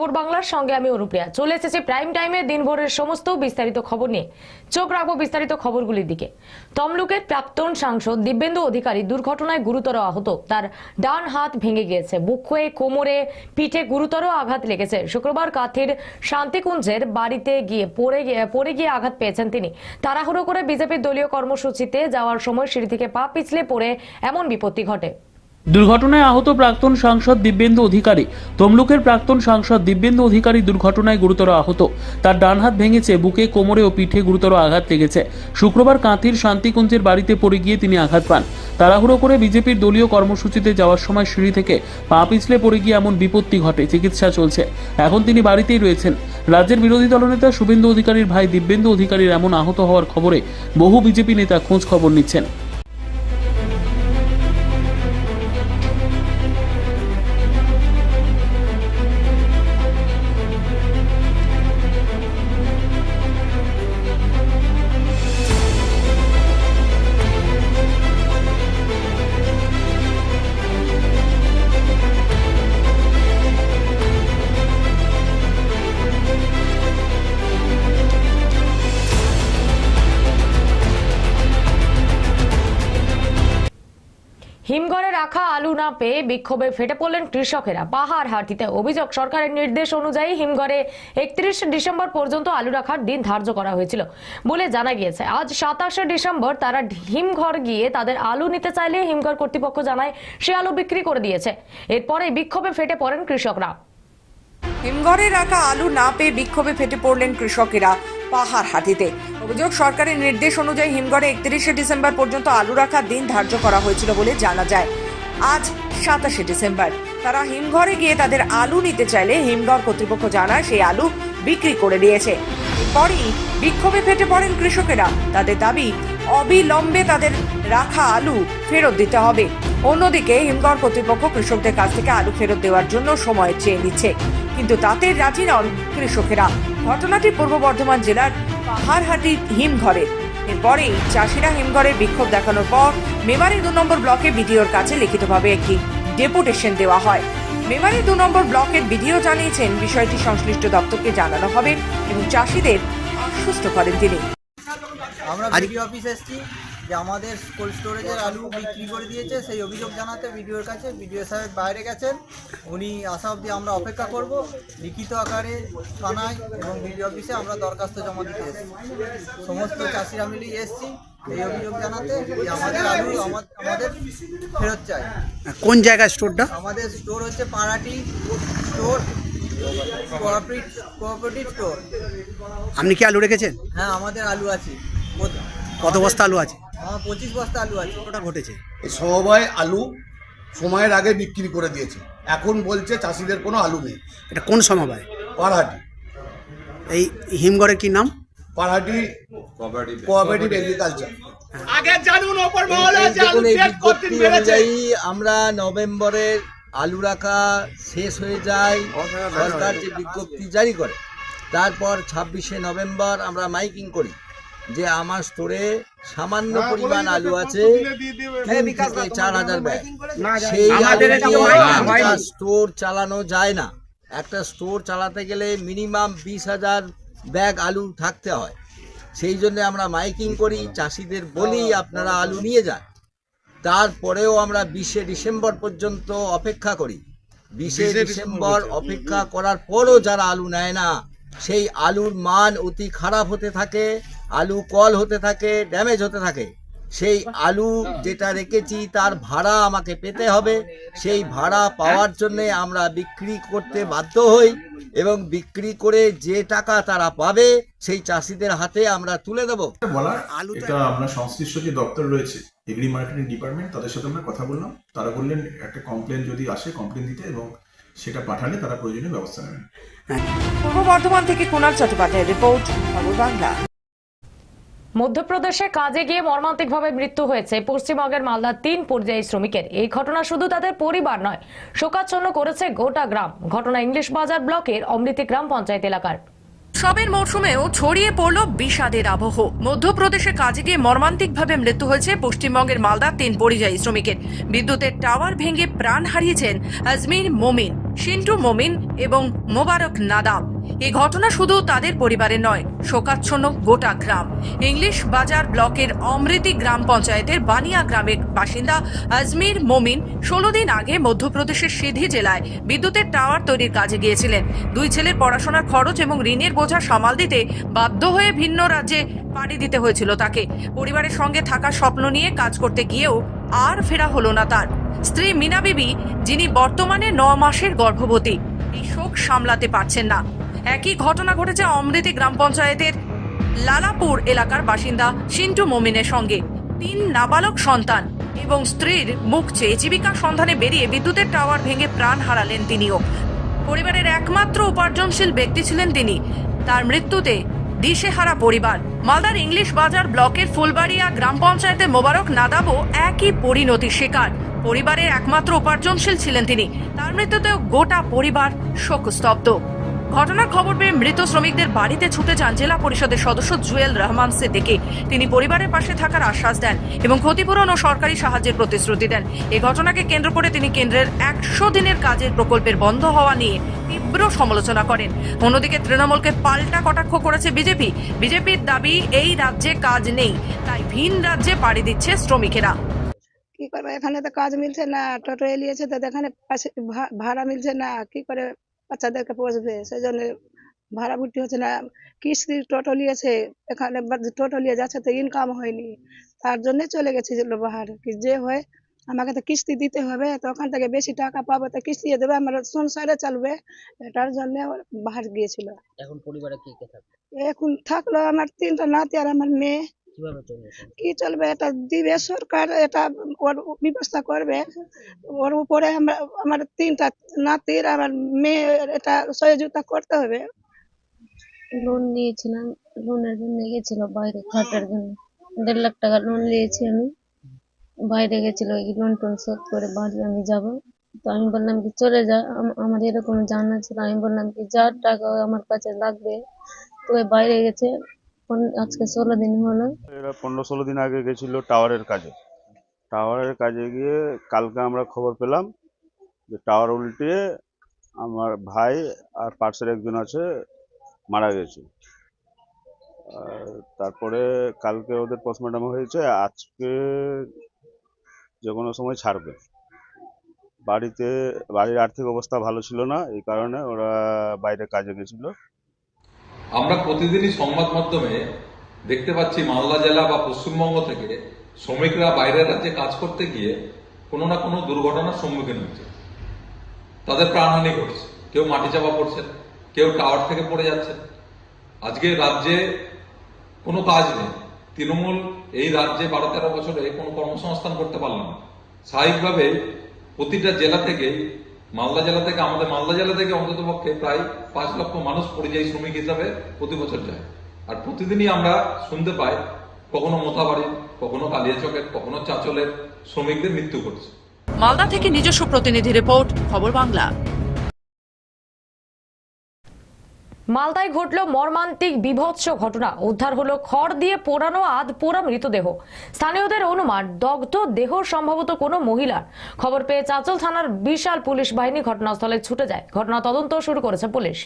খবর বাংলার সঙ্গে আমি অনুপ্রিয়া। চলে এসেছি প্রাইম টাইমে দিনভরের সমস্ত বিস্তারিত খবর নিয়ে। চোখ রাখব বিস্তারিত খবরগুলির দিকে। তমলুকের প্রাক্তন সাংসদ দিব্যেন্দু অধিকারী দুর্ঘটনায় গুরুতর আহত। তার ডান হাত ভেঙে গিয়েছে। বুকে, কোমরে, পিঠে গুরুতর আঘাত লেগেছে। শুক্রবার কাথির শান্তিকুঞ্জের বাড়িতে গিয়ে পড়ে গিয়ে পড়ে গিয়ে আঘাত পেয়েছেন তিনি। তাড়াহুড়ো করে বিজেপির দলীয় কর্মসূচিতে যাওয়ার সময় সিঁড়ি থেকে পা পিছলে পড়ে এমন বিপত্তি ঘটে। দুর্ঘটনায় আহত প্রাক্তন সাংসদ দিব্যেন্দু অধিকারী। তমলুকের প্রাক্তন সাংসদ দিব্যেন্দু অধিকারী দুর্ঘটনায় গুরুতর আহত। তার ডান হাত ভেঙেছে, বুকে, কোমরে ও পিঠে গুরুতর আঘাত লেগেছে। শুক্রবার কাঁথির শান্তিকুঞ্জের বাড়িতে পড়ে গিয়ে তিনি আঘাত পান। তাড়াহুড়ো করে বিজেপির দলীয় কর্মসূচিতে যাওয়ার সময় সিঁড়ি থেকে পা পিছলে পড়ে গিয়ে এমন বিপত্তি ঘটে, চিকিৎসা চলছে। এখন তিনি বাড়িতেই রয়েছেন। রাজ্যের বিরোধী দলনেতা শুভেন্দু অধিকারীর ভাই দিব্যেন্দু অধিকারীর এমন আহত হওয়ার খবরে বহু বিজেপি নেতা খোঁজ খবর নিচ্ছেন। হিমঘরে রাখা আলু না পেয়ে বিক্ষোভে ফেটে পড়লেন কৃষকেরা। পাহাড় হাটিতে অভিযোগ সরকারের নির্দেশ অনুযায়ী হিমঘরে একত্রিশ ডিসেম্বর পর্যন্ত আলু রাখার দিন ধার্য করা হয়েছিল বলে জানা গিয়েছে। আজ সাতাশে ডিসেম্বর তারা হিমঘর গিয়ে তাদের আলু নিতে চাইলে হিমঘর কর্তৃপক্ষ জানায়, সে আলু বিক্রি করে দিয়েছে। এরপরে বিক্ষোভে ফেটে পড়েন কৃষকরা। হিমঘরে রাখা আলু না পেয়ে বিক্ষোভে ফেটে পড়লেন কৃষকেরা পাহাড় হাটিতে। অভিযোগ, সরকারের নির্দেশ অনুযায়ী হিমঘরে একত্রিশে ডিসেম্বর পর্যন্ত আলু রাখার দিন ধার্য করা হয়েছিল বলে জানা যায়। আজ সাতাশে ডিসেম্বর। তারা হিমঘরে গিয়ে তাদের আলু নিতে চাইলে হিমঘর কর্তৃপক্ষ জানায় সেই আলু বিক্রি করে দিয়েছে। এরপরই বিক্ষোভে ফেটে পড়েন কৃষকেরা। তাদের দাবি অবিলম্বে তাদের রাখা আলু ফেরত দিতে হবে। অন্যদিকে হিমঘর কর্তৃপক্ষ কৃষকদের কাছ থেকে আলু ফেরত দেওয়ার জন্য সময় চেয়ে নিচ্ছে। কিন্তু তাতে রাজি নন কৃষকেরা। ঘটনাটি পূর্ব বর্ধমান জেলার পাহাড়হাটি হিমঘরে। এরপরেই চাষিরা হিমঘরে বিক্ষোভ দেখানোর পর মেমারি দু নম্বর ব্লকে বিডিওর কাছে লিখিতভাবে একটি ডেপুটেশন দেওয়া হয়। মেমারি দু নম্বর ব্লকের বিডিও জানিয়েছেন, বিষয়টি সংশ্লিষ্ট দপ্তরকে জানানো হবে এবং চাষিদের আশ্বস্ত করেন তিনি। আমরা বিডিও অফিস এসেছি যে আমাদের কোল্ড স্টোরেজের আলু বিক্রি করে দিয়েছে সেই অভিযোগ জানাতে বিডিওর কাছে বিডিও সাহেব বাইরে গেছেন উনি আসা অবধি আমরা অপেক্ষা করব লিখিত আকারে থানায় এবং বিডিও অফিসে আমরা দরখাস্ত জমা দিতে এসেছি। সমস্ত চাষিরা মিলিয়ে এসেছি এই অভিযোগ জানাতে যে আমাদের আলু আমা- আমাদের ফেরত চাই। কোন জায়গায় স্টোরটা? আমাদের স্টোর হচ্ছে পাড়াটি স্টোর কোঅপারেটিভ স্টোর আপনি কি আলু রেখেছেন? হ্যাঁ আমাদের আলু আছে। কত- বস্তা আলু আছে? আমার পঁচিশ বস্তা আলু আছে। ওটা ঘটেছে? এই সমবায় আলু সময়ের আগে বিক্রি করে দিয়েছে। এখন বলছে চাষিদের কোনো আলু নেই। এটা কোন সমবায়? পাড়হাটি। এই হিমঘরের কি নাম? পাড়হাটি কোঅপারেটিভ এগ্রিকালচার দেখুন এই বিজ্ঞপ্তি অনুযায়ী আমরা নভেম্বরের আলু রাখা শেষ হয়ে যায়। সরকার যে বিজ্ঞপ্তি জারি করে তারপর ছাব্বিশে নভেম্বর আমরা মাইকিং করি। যে আমার স্টোরে সামান্য পরিমাণ আলু আছে চার হাজার ব্যাগ। সেই স্টোর চালানো যায় না। একটা স্টোর চালাতে গেলে মিনিমাম বিশ হাজার ব্যাগ আলু থাকতে হয়। সেই জন্য আমরা মাইকিং করি চাষিদের বলি আপনারা আলু নিয়ে যান। তারপরেও আমরা বিশে ডিসেম্বর পর্যন্ত অপেক্ষা করি। বিশে ডিসেম্বর অপেক্ষা করার পরও যারা আলু নেয় না সেই আলুর মান অতি খারাপ হতে থাকে। আলু কল হতে থাকে ড্যামেজ হতে থাকে। সেই আলু যেটা রেখেছি তার ভাড়া আমাকে পেতে হবে। সেই ভাড়া পাওয়ার জন্যে আমরা বিক্রি করতে বাধ্য হই এবং বিক্রি করে যে টাকা তারা পাবে সেই চাষিদের হাতে আমরা তুলে দেবো। আলু এটা আপনার সংশ্লিষ্ট যে দপ্তর রয়েছে এগ্রি মার্কেটিং ডিপার্টমেন্ট তাদের সাথে আমরা কথা বললাম। তারা বললেন একটা কমপ্লেন যদি আসে কমপ্লেন দিতে এবং সেটা পাঠালে তারা প্রয়োজনীয় ব্যবস্থা নেবেন। পূর্ব বর্ধমান থেকে কুণাল চট্টোপাধ্যায়ের রিপোর্ট খবর বাংলা। মধ্যপ্রদেশে কাজে গিয়ে মর্মান্তিকভাবে মৃত্যু হয়েছে। পশ্চিমবঙ্গের মালদার তিন পর্যায়ী শ্রমিকের। এই ঘটনা শুধু তাদের পরিবার নয়, শোকাচ্ছন্ন করেছে গোটা গ্রাম। ঘটনা ইংলিশ বাজার ব্লকের অমৃতি গ্রাম পঞ্চায়েত এলাকার। সবের মরশুমেও ছড়িয়ে পড়ল বিষাদের আবহ। মধ্যপ্রদেশে কাজে গিয়ে মর্মান্তিকভাবে মৃত্যু হয়েছে পশ্চিমবঙ্গের মালদার তিন পরিযায়ী শ্রমিকের। বিদ্যুতের টাওয়ার ভেঙে প্রাণ হারিয়েছেন আজমির মোমিন সিন্টু মমিন এবং মোবারক নাদাব। এই ঘটনা শুধু তাদের পরিবারে নয়, শোকাচ্ছন্ন গোটা গ্রাম। ইংলিশ বাজার ব্লকের অমৃতি গ্রাম পঞ্চায়েতের বানিয়া গ্রামের বাসিন্দা আজমির মোমিন ষোলো দিন আগে মধ্যপ্রদেশের সিধি জেলায় বিদ্যুতের টাওয়ার তৈরির কাজে গিয়েছিলেন। দুই ছেলের পড়াশোনার খরচ এবং ঋণের বোঝা সামাল দিতে বাধ্য হয়ে ভিন্ন রাজ্যে পাড়ি দিতে হয়েছিল তাকে। পরিবারের সঙ্গে থাকা স্বপ্ন নিয়ে কাজ করতে গিয়েও আর ফেরা হলো না তার। স্ত্রী মিনা বিবি, যিনি বর্তমানে ন মাসের গর্ভবতী, এই শোক সামলাতে পারছেন না। একই ঘটনা ঘটেছে অমৃতি গ্রাম পঞ্চায়েতের লালাপুর এলাকার বাসিন্দা সিন্টু মমিনের সঙ্গে। তিন নাবালক সন্তান এবং স্ত্রীর মুখ চেয়ে জীবিকার সন্ধানে বেরিয়ে বিদ্যুতের টাওয়ার ভেঙে প্রাণ হারালেন তিনিও। পরিবারের একমাত্র উপার্জনশীল ব্যক্তি ছিলেন তিনি। তার মৃত্যুতে দিশেহারা পরিবার, মালদার ইংলিশ বাজার ব্লকের ফুলবাড়িয়া গ্রাম পঞ্চায়েতে মোবারক নাদাবও একই পরিণতির শিকার। পরিবারের একমাত্র উপার্জনশীল ছিলেন তিনি। তার মৃত্যুতেও গোটা পরিবার শোকস্তব্ধ। ঘটনার খবর পেয়ে মৃত শ্রমিকদের বাড়িতে ছুটে যান জেলা পরিষদের সদস্য জুয়েল রহমান সিদ্দিকী। তিনি পরিবারের পাশে থাকার আশ্বাস দেন এবং ক্ষতিপূরণ ও সরকারি সাহায্যের প্রতিশ্রুতি দেন। এ ঘটনাকে কেন্দ্র করে তিনি কেন্দ্রের একশো দিনের কাজের প্রকল্পের বন্ধ হওয়া নিয়ে তীব্র সমালোচনা করেন। অন্যদিকে তৃণমূলকে পাল্টা কটাক্ষ করেছে বিজেপি। বিজেপির দাবি, এই রাজ্যে কাজ নেই, তাই ভিন রাজ্যে পাড়ি দিচ্ছে শ্রমিকেরা। কি করবে, এখানে তো কাজ মিলছে না, টোটো এলিয়েছে তো এখানে ভাড়া মিলছে না, কি করে বাচ্চাদেরকে পোষবে সেই জন্য ভাড়া ভর্তি হচ্ছে না কিস্তি টোটো নিয়েছে এখানে টোটো নিয়ে যাচ্ছে তো ইনকাম হয়নি তার জন্য চলে গেছে যে বাহার কি যে হয় আমাকে তো কিস্তি দিতে হবে তো ওখান থেকে বেশি টাকা পাবো তো কিস্তি দেবে আমার সংসারে চলবে এটার জন্য বাহার গিয়েছিল। এখন পরিবারে কে কে থাকে এখন থাকল আমার তিনটা নাতি আর আমার মেয়ে? কি চলবে? এটা দিবে সরকার এটা ওর ব্যবস্থা করবে। ওর উপরে আমরা আমার তিনটা নাতির আমার মেয়ে এটা সহযোগিতা করতে হবে। লোন নিয়েছিলাম লোনের জন্য গেছিল বাইরে খাটার জন্য। দেড় লাখ টাকা লোন নিয়েছি আমি। বাইরে গেছিল এই লোন টোন শোধ করে বাড়ি আমি যাব। তো আমি বললাম কি চলে যা আম- আমার এরকম জানা ছিল। আমি বললাম কি যা টাকা আমার কাছে লাগবে তো ওই বাইরে গেছে। আজকে ষোলো দিন হলো। এরা পনেরো ষোলো দিন আগে গেছিল টাওয়ারের কাজে। টাওয়ারের কাজে গিয়ে কালকে আমরা খবর পেলাম যে টাওয়ার উল্টে আমার ভাই আর পার্সের একজন আছে, মারা গেছে। তারপরে কালকে ওদের পোস্টমর্টম হয়েছে, আজকে যে কোনো সময় ছাড়বে। বাড়িতে বাড়ির আর্থিক অবস্থা ভালো ছিল না, এই কারণে ওরা বাইরে কাজে গেছিল। আমরা প্রতিদিনই সংবাদ মাধ্যমে দেখতে পাচ্ছি মালদা জেলা বা পশ্চিমবঙ্গ থেকে শ্রমিকরা বাইরের রাজ্যে কাজ করতে গিয়ে কোনো না কোনো দুর্ঘটনার সম্মুখীন হচ্ছে। তাদের প্রাণহানি ঘটছে। কেউ মাটি চাপা পড়ছেন কেউ টাওয়ার থেকে পড়ে যাচ্ছেন আজকে রাজ্যে কোনো কাজ নেই। তৃণমূল এই রাজ্যে বারো তেরো বছরে কোনো কর্মসংস্থান করতে পারল না। স্বাভাবিকভাবে প্রতিটা জেলা থেকে মালদা জেলা থেকে, আমাদের মালদা জেলা থেকে অন্তত পক্ষে প্রায় পাঁচ লক্ষ মানুষ পরিযায়ী শ্রমিক হিসাবে প্রতি বছর যায়। আর প্রতিদিনই আমরা শুনতে পাই, কখনো মোথাবাড়ি, কখনো কালিয়াচকের, কখনো চাচলের শ্রমিকদের মৃত্যু ঘটছে। মালদা থেকে নিজস্ব প্রতিনিধি রিপোর্ট, খবর বাংলা। মালদায় ঘটল মর্মান্তিক বিভৎস ঘটনা। উদ্ধার হলো খড় দিয়ে পোড়ানো আধ পোড়া মৃতদেহ। স্থানীয়দের অনুমান, দগ্ধ দেহ সম্ভবত কোনো মহিলার। খবর পেয়ে চাঁচল থানার বিশাল পুলিশ বাহিনী ঘটনাস্থলে ছুটে যায়। ঘটনা তদন্ত শুরু করেছে পুলিশ।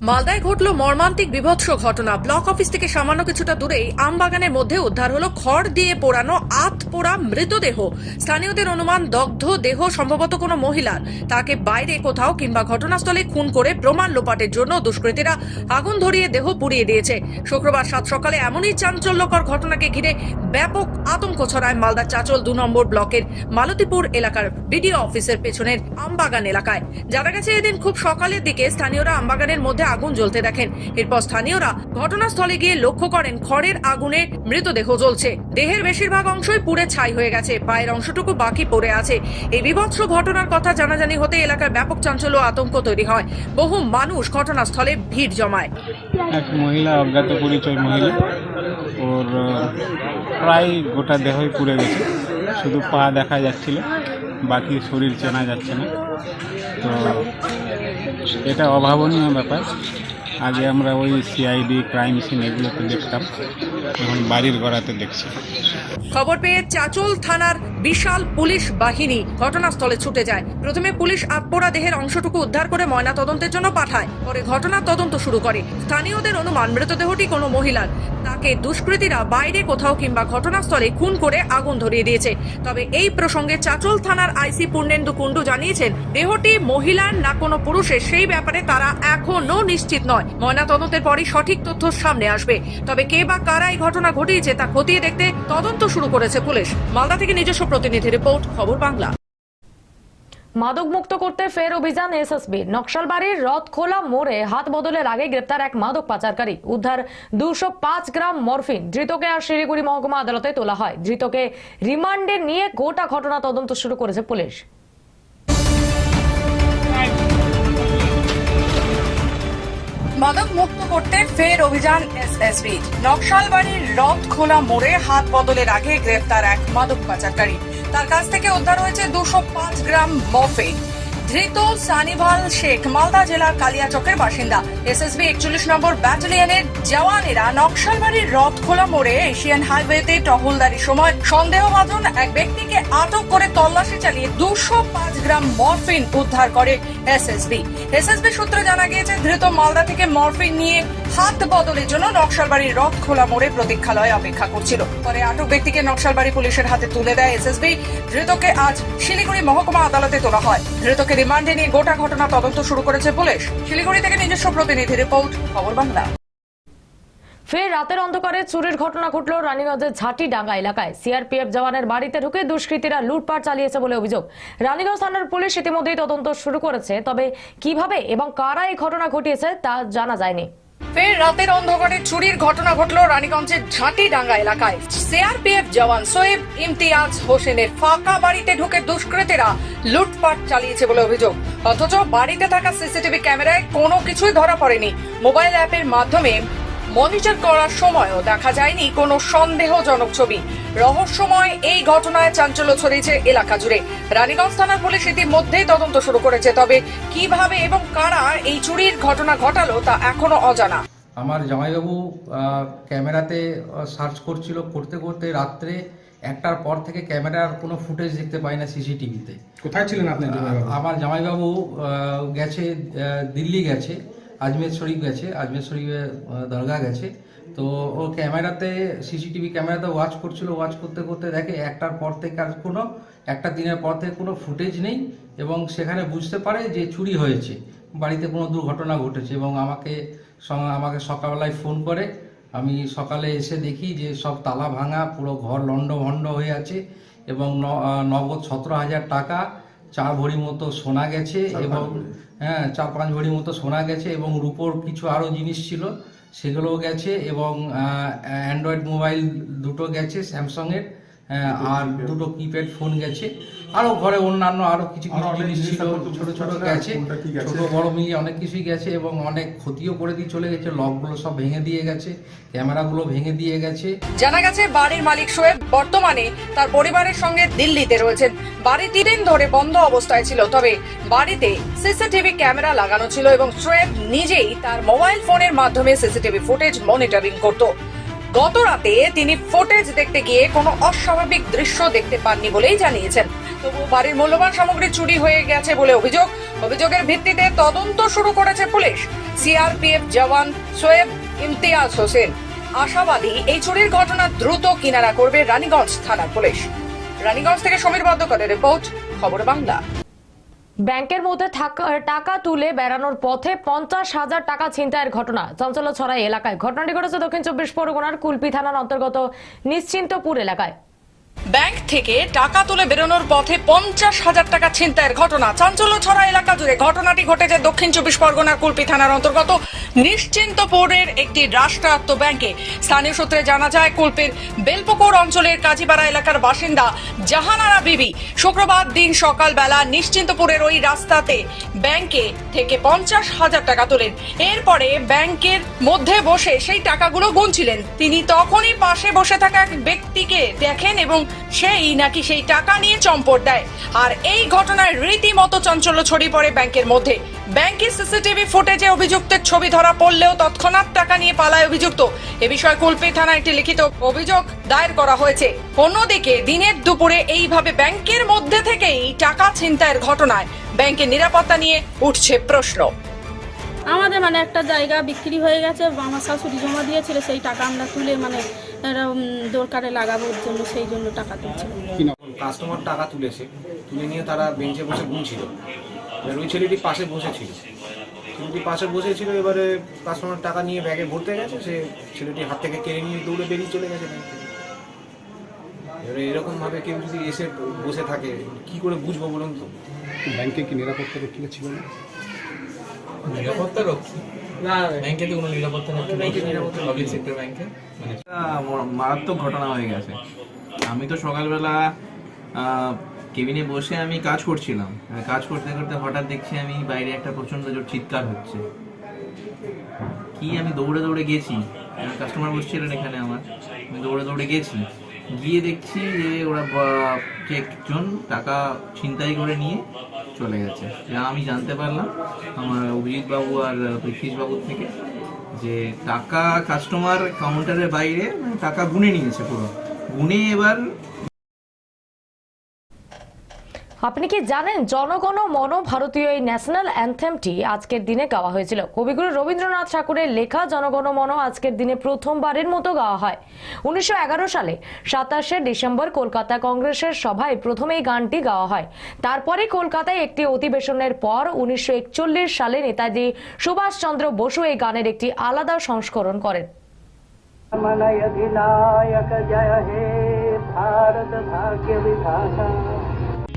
মালদায় ঘটল মর্মান্তিক বিভৎস ঘটনা। ব্লক অফিস থেকে সামান্য কিছুটা দূরেই আমবাগানের মধ্যে উদ্ধার হলো খড় দিয়ে পোড়ানো আত পোড়া মৃতদেহ। স্থানীয়দের অনুমান, দগ্ধ দেহ সম্ভবত কোনো মহিলার। তাকে বাইরে কোথাও কিংবা ঘটনাস্থলে খুন করে প্রমাণ লোপাটের জন্য দুষ্কৃতীরা আগুন ধরিয়ে দেহ পুড়িয়ে দিয়েছে। শুক্রবার সাত সকালে এমনই চাঞ্চল্যকর ঘটনাকে ঘিরে ব্যাপক আতঙ্ক ছড়ায় মালদার চাচল দু নম্বর ব্লকের মালতীপুর এলাকার বিডিও অফিসের পেছনের আমবাগান এলাকায়। জানা গেছে, এদিন খুব সকালের দিকে স্থানীয়রা আমবাগানের মধ্যে আগুন জ্বলতে দেখেন। এরপর স্থানীয়রা ঘটনাস্থলে গিয়ে লক্ষ্য করেন খড়ের আগুনে মৃতদেহ জ্বলছে। দেহের বেশিরভাগ অংশই পুড়ে ছাই হয়ে গেছে। পায়ের অংশটুকু বাকি পড়ে আছে। এই বিভৎস ঘটনার কথা জানাজানি হতে এলাকার ব্যাপক চাঞ্চল্য আতঙ্ক তৈরি হয়। বহু মানুষ ঘটনাস্থলে ভিড় জমায়। এক মহিলা, অজ্ঞাত পরিচয় মহিলা। ওর প্রায় গোটা দেহই পুড়ে গেছে। শুধু পা দেখা যাচ্ছিল, বাকি শরীর চেনা যাচ্ছে না। তো এটা অভাবনীয় ব্যাপার। আগে আমরা ওই সিআইডি ক্রাইম সিন এগুলোতে দেখতাম, এখন বাড়ির গড়াতে দেখছি। খবর পেয়ে চাচল থানার বিশাল পুলিশ বাহিনী ঘটনাস্থলে ছুটে যায়। প্রথমে পুলিশ আত্মরা দেহের অংশটুকু উদ্ধার করে ময়না তদন্তের জন্য পাঠায়। পরে ঘটনার তদন্ত শুরু করে। স্থানীয়দের অনুমান, মৃতদেহটি কোনো মহিলার। তাকে দুষ্কৃতীরা বাইরে কোথাও কিংবা ঘটনাস্থলে খুন করে আগুন ধরিয়ে দিয়েছে। তবে এই প্রসঙ্গে চাচল থানার আইসি পূর্ণেন্দু কুণ্ডু জানিয়েছেন, দেহটি মহিলার না কোনো পুরুষের, সেই ব্যাপারে তারা এখনও নিশ্চিত নয়। ময়না তদন্তের পরই সঠিক তথ্য সামনে আসবে। তবে কে বা কারা এই ঘটনা ঘটিয়েছে তা খতিয়ে দেখতে তদন্ত শুরু করেছে পুলিশ। মালদা থেকে নিজস্ব প্রতিনিধি রিপোর্ট, খবর বাংলা। মাদক মুক্ত করতে ফের অভিযান এসএসবি। নকশালবাড়ির রথখোলা মোড়ে হাত বদলের আগে গ্রেপ্তার এক মাদক পাচারকারী। উদ্ধার দুশো গ্রাম মরফিন। ধৃতকে আর শিলিগুড়ি মহকুমা আদালতে তোলা হয়। ধৃতকে রিমান্ডে নিয়ে গোটা ঘটনা তদন্ত শুরু করেছে পুলিশ। মাদক মুক্ত করতে ফের অভিযান এসএসবি। নকশালবাড়ির রথ খোলা মোড়ে হাত বদলের আগে গ্রেপ্তার এক মাদক পাচারকারী। তার কাছ থেকে উদ্ধার হয়েছে দুশো পাঁচ গ্রাম মফিন ধৃত সানিভাল শেখ, মালদা জেলার কালিয়াচকের বাসিন্দা। এসএসবি একচল্লিশ নম্বর ব্যাটালিয়নের জওয়ানেরা নকশালবাড়ির রথ খোলা মোড়ে এশিয়ান হাইওয়েতে টহলদারির সময় সন্দেহভাজন এক ব্যক্তিকে আটক করে তল্লাশি চালিয়ে দুশো পাঁচ গ্রাম মরফিন উদ্ধার করে এসএসবি। এসএসবি সূত্রে জানা গিয়েছে, ধৃত মালদা থেকে মরফিন নিয়ে হাত বদলের জন্য নকশালবাড়ির রথখোলা মোড়ে প্রতীক্ষালয়ে অপেক্ষা করছিল। পরে আটক ব্যক্তিকে নকশালবাড়ি পুলিশের হাতে তুলে দেয় এসএসবি। ধৃতকে আজ শিলিগুড়ি মহকুমা আদালতে তোলা হয়। ধৃতকে রিমান্ডে নিয়ে গোটা ঘটনা তদন্ত শুরু করেছে পুলিশ। শিলিগুড়ি থেকে নিজস্ব প্রতিনিধি রিপোর্ট, খবর বাংলা। ফের রাতের অন্ধকারে চুরির ঘটনা ঘটল রানীগঞ্জের ঝাঁটিডাঙ্গা এলাকায়। সিআরপিএফ জওয়ানের বাড়িতে ঢুকে দুষ্কৃতীরা লুটপাট চালিয়েছে বলে অভিযোগ। রানীগঞ্জ থানার পুলিশ ইতিমধ্যেই তদন্ত শুরু করেছে, তবে কীভাবে এবং কারা এই ঘটনা ঘটিয়েছে তা জানা যায়নি। ফের রাতের অন্ধকারে চুরির ঘটনা ঘটল রানীগঞ্জের ঝাঁটিডাঙ্গা এলাকায়। সিআরপিএফ জওয়ান সোয়েব ইমতিয়াজ হোসেনের ফাঁকা বাড়িতে ঢুকে দুষ্কৃতীরা লুটপাট চালিয়েছে বলে অভিযোগ। অথচ বাড়িতে থাকা সিসিটিভি ক্যামেরায় কোনো কিছুই ধরা পড়েনি। মোবাইল অ্যাপের মাধ্যমে মনিটর করার সময়ও দেখা যায়নি কোনো সন্দেহজনক ছবি। রহস্যময় এই ঘটনায় চাঞ্চল্য ছড়িয়েছে এলাকা জুড়ে। রানীগঞ্জ থানার পুলিশ ইতিমধ্যেই তদন্ত শুরু করেছে তবে কীভাবে এবং কারা এই চুরির ঘটনা ঘটালো তা এখনও অজানা। আমার জামাইবাবু ক্যামেরাতে সার্চ করছিল করতে করতে রাত্রে একটার পর থেকে ক্যামেরার কোনো ফুটেজ দেখতে পাই না সিসিটিভিতে। কোথায় ছিলেন আপনি আমার জামাইবাবু গেছে দিল্লি গেছে। আজমের শরীফ গেছে, আজমের শরীফে দরগা গেছে। তো ও ক্যামেরাতে, সিসিটিভি ক্যামেরাতে ওয়াচ করছিল ওয়াচ করতে করতে দেখে একটার পর থেকে আর কোনো, একটা দিনের পর থেকে কোনো ফুটেজ নেই এবং সেখানে বুঝতে পারে যে চুরি হয়েছে, বাড়িতে কোনো দুর্ঘটনা ঘটেছে এবং আমাকে আমাকে সকালবেলায় ফোন করে। আমি সকালে এসে দেখি যে সব তালা ভাঙা, পুরো ঘর লন্ড ভন্ড হয়ে আছে এবং নগদ সতেরো হাজার টাকা চার ভরি মতো সোনা গেছে এবং হ্যাঁ চার পাঁচ ভরি মতো সোনা গেছে এবং রূপোর কিছু আরও জিনিস ছিল সেগুলোও গেছে এবং অ্যান্ড্রয়েড মোবাইল দুটো গেছে স্যামসংয়ের। আর দুটো কিপ্যাড ফোন গেছে। আরও ঘরে অন্যান্য আরও কিছু কিছু জিনিস ছিল ছোট ছোট গেছে ছোট বড় মিলিয়ে অনেক কিছুই গেছে এবং অনেক ক্ষতিও করে দিয়ে চলে গেছে লকগুলো সব ভেঙে দিয়ে গেছে ক্যামেরাগুলো ভেঙে দিয়ে গেছে। জানা গেছে বাড়ির মালিক শোয়েব বর্তমানে তার পরিবারের সঙ্গে দিল্লিতে রয়েছেন। বাড়ি দিন ধরে বন্ধ অবস্থায় ছিল তবে বাড়িতে সিসিটিভি ক্যামেরা লাগানো ছিল এবং শোয়েব নিজেই তার মোবাইল ফোনের মাধ্যমে সিসিটিভি ফুটেজ মনিটরিং করত। গত রাতে তিনি ফুটেজ দেখতে গিয়ে কোনো অস্বাভাবিক দৃশ্য দেখতে পাননি বলেই জানিয়েছেন। তবু বাড়ির মূল্যবান সামগ্রী চুরি হয়ে গেছে বলে অভিযোগ। অভিযোগের ভিত্তিতে তদন্ত শুরু করেছে পুলিশ। সিআরপিএফ জওয়ান সোয়েব ইমতিয়াজ হোসেন। আশাবাদী, এই চুরির ঘটনা দ্রুত কিনারা করবে রানীগঞ্জ থানার পুলিশ। রানীগঞ্জ থেকে সমীর বদ্যকরের রিপোর্ট, খবর বাংলা। ব্যাংকের মধ্যে টাকা তুলে বেড়ানোর পথে পঞ্চাশ হাজার টাকা ছিনতাইয়ের ঘটনা। চঞ্চল ছড়াই এলাকায়। ঘটনাটি ঘটেছে দক্ষিণ চব্বিশ পরগনার কুলপি থানার অন্তর্গত নিশ্চিন্তপুর এলাকায়। ব্যাংক থেকে টাকা তুলে বেরোনোর পথে পঞ্চাশ হাজার টাকা ছিনতাইয়ের ঘটনা। চাঞ্চল্য ছড়া এলাকা জুড়ে ঘটনাটি ঘটেছে দক্ষিণ চব্বিশ পরগনার কুলপি থানার অন্তর্গত নিশ্চিন্তপুরের একটি রাষ্ট্রায়ত্ত ব্যাংকে। স্থানীয় সূত্রে জানা যায়, কুলপির বেলপুকুর অঞ্চলের কাজীপাড়া এলাকার বাসিন্দা জাহানারা বিবি শুক্রবার দিন সকালবেলা নিশ্চিন্তপুরের ওই রাস্তাতে ব্যাংকে থেকে পঞ্চাশ হাজার টাকা তোলেন। এরপরে ব্যাংকের মধ্যে বসে সেই টাকাগুলো গুনছিলেন। তিনি তখনই পাশে বসে থাকা এক ব্যক্তিকে দেখেন এবং সেই নাকি সেই টাকা নিয়ে চম্পট দেয়। আর এই ঘটনায় রীতিমতো চাঞ্চল্য ছড়িয়ে পড়ে ব্যাংকের মধ্যে। ব্যাংকের সিসিটিভি ফুটেজে অভিযুক্তের ছবি ধরা পড়লেও তৎক্ষণাৎ টাকা নিয়ে পালায় অভিযুক্ত। এ বিষয়ে কুলপি থানায় একটি লিখিত অভিযোগ দায়ের করা হয়েছে। অন্যদিকে দিনের দুপুরে এইভাবে ব্যাংকের মধ্যে থেকেই টাকা ছিনতাইয়ের ঘটনায় ব্যাংকের নিরাপত্তা নিয়ে উঠছে প্রশ্ন। আমাদের মানে একটা জায়গা বিক্রি হয়ে গেছে আমার শাশুড়ি জমা দিয়েছিল সেই টাকা আমরা তুলে মানে দরকারে লাগাবোর জন্য সেই জন্য টাকা তুলছি কাস্টমার টাকা তুলেছে তুলে নিয়ে তারা বেঞ্চে বসে গুনছিল এবার ওই ছেলেটি পাশে বসেছিল। ছেলেটি পাশে বসেছিল এবারে কাস্টমার টাকা নিয়ে ব্যাগে ভরতে গেছে সে ছেলেটি হাত থেকে কেড়ে নিয়ে দৌড়ে বেরিয়ে চলে গেছে এবারে এরকমভাবে কেউ যদি এসে বসে থাকে কি করে বুঝব বলুন তো? ব্যাংকে কি নিরাপত্তা ছিল না নিরাপত্তা রক্ষী? ব্যাংকে তো কোনো নিরাপত্তা রক্ষী পাবলিক সেক্টর ব্যাংকে মানে মারাত্মক ঘটনা হয়ে গেছে। আমি তো সকালবেলা কেবিনে বসে আমি কাজ করছিলাম। কাজ করতে করতে হঠাৎ দেখছি আমি বাইরে একটা প্রচণ্ড জোর চিৎকার হচ্ছে। কি আমি দৌড়ে দৌড়ে গেছি? কাস্টমার বসছিলেন এখানে আমার। আমি দৌড়ে দৌড়ে গেছি। গিয়ে দেখছি যে ওরা একজন টাকা ছিনতাই করে নিয়ে চলে গেছে। যা আমি জানতে পারলাম আমার অভিজিৎবাবু আর বাবুর থেকে যে টাকা কাস্টমার কাউন্টারের বাইরে টাকা গুনে নিয়েছে পুরো। গুনে এবার আপনি কি জানেন জনগণ মন ভারতীয় এই ন্যাশনাল অ্যান্থেমটি আজকের দিনে গাওয়া হয়েছিল? কবিগুরু রবীন্দ্রনাথ ঠাকুরের লেখা জনগণ মন আজকের দিনে প্রথমবারের মতো গাওয়া হয়। উনিশশো এগারো সালে সাতাশে ডিসেম্বর কলকাতা কংগ্রেসের সভায় প্রথম এই গানটি গাওয়া হয়। তারপরে কলকাতায় একটি অধিবেশনের পর উনিশশো একচল্লিশ সালে নেতাজি সুভাষচন্দ্র বসু এই গানের একটি আলাদা সংস্করণ করেন।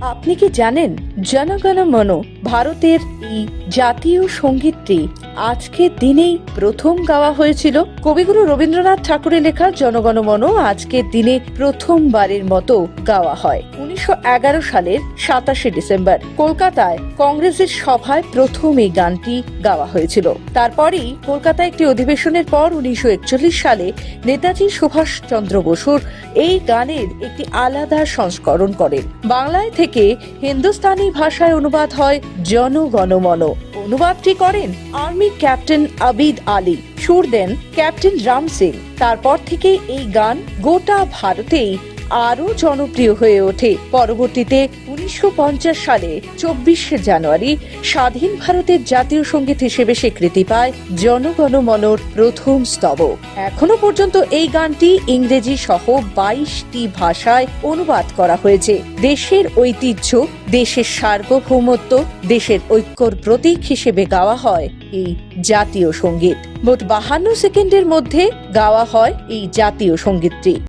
আপনি কি জানেন? জনগণ মন, ভারতের এই জাতীয় সঙ্গীতটি আজকের দিনেই প্রথম গাওয়া হয়েছিল। কবিগুরু রবীন্দ্রনাথ ঠাকুরের লেখা জনগণ মন আজকের দিনে প্রথমবারের মতো গাওয়া হয়। উনিশশো এগারো সালের সাতাশে ডিসেম্বর কলকাতায় কংগ্রেসের সভায় প্রথম এই গানটি গাওয়া হয়েছিল। তারপরেই কলকাতায় একটি অধিবেশনের পর উনিশশো একচল্লিশ সালে নেতাজি সুভাষচন্দ্র বসুর এই গানের একটি আলাদা সংস্করণ করেন। বাংলায় থেকে হিন্দুস্তানি ভাষায় অনুবাদ হয় জনগণমন অনুবাদটি করেন? Army captain Abid Ali. সুর দেন ক্যাপ্টেন রাম সিং তারপর থেকে এই গান গোটা ভারতেই আরও জনপ্রিয় হয়ে ওঠে। পরবর্তীতে উনিশশো পঞ্চাশ সালে চব্বিশে জানুয়ারি স্বাধীন ভারতের জাতীয় সংগীত হিসেবে স্বীকৃতি পায় জনগণ মনর প্রথম স্তবক। এখনও পর্যন্ত এই গানটি ইংরেজি সহ বাইশটি ভাষায় অনুবাদ করা হয়েছে। দেশের ঐতিহ্য, দেশের সার্বভৌমত্ব, দেশের ঐক্যর প্রতীক হিসেবে গাওয়া হয় এই জাতীয় সংগীত। মোট বাহান্ন সেকেন্ডের মধ্যে গাওয়া হয় এই জাতীয় সঙ্গীতটি।